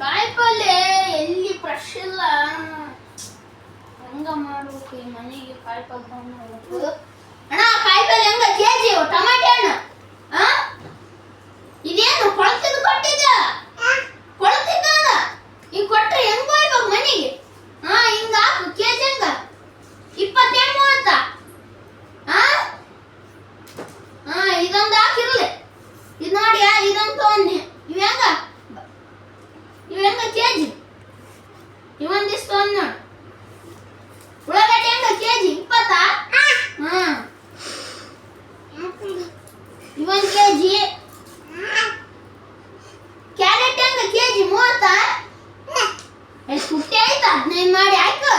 ಕಾಯಿಪಲ್ಲೆ ಎಲ್ಲಿ ಫ್ರೆಶ್ ಇಲ್ಲ. ಹೆಂಗ ಮಾಡ್ಬೇಕು ಈ ಮನೆಗೆ ಕಾಯಿಪಲ್ಲೆ ತಂದು ಅಣ್ಣ, ಕಾಯಿಪಲ್ಲೆ ಹೆಂಗ? ಕೆಜಿ ಟಮಾಟೆ ಹಣ್ಣು? ಇದೇನು, ಕೊಳತಿದ್ದು ಕೊಟ್ಟಿದ್ದ ಕೊಳತಿದ್ದ ಈಗ ಕೊಟ್ರೆ ಹೆಂಗ್ ಹೋಗ್ಬೇಕು ಮನೆಗೆ? ಹಾ ಹಿಂಗ ಹಾಕು ಕೆಜಿ ಹೆಂಗ. ಇಪ್ಪತ್ತೇಳು ಮೂವತ್ತ. ಹಾ ಹಾ ಇದೊಂದು ಹಾಕಿರ್ಲಿ ಕೆಜಿ? ಇವೊಂದಿಷ್ಟು ಒಂದು ನೋಡಿ ಉಳ್ಳಾಗಡ್ಡಿ ಹೆಂಗ? ಕೆಜಿ? ಇಪ್ಪತ್ತ? ಹಾ. ಇವೊಂದು ಕೆಜಿ. ಕ್ಯಾರೆಟ್ ಹೆಂಗ? ಕೆಜಿ ಮೂವತ್ತ? ಎಷ್ಟು ಕುಟ್ಟಿ ಆಯ್ತಾ? ಹದಿನೈದು ಮಾಡಿ ಹಾಕು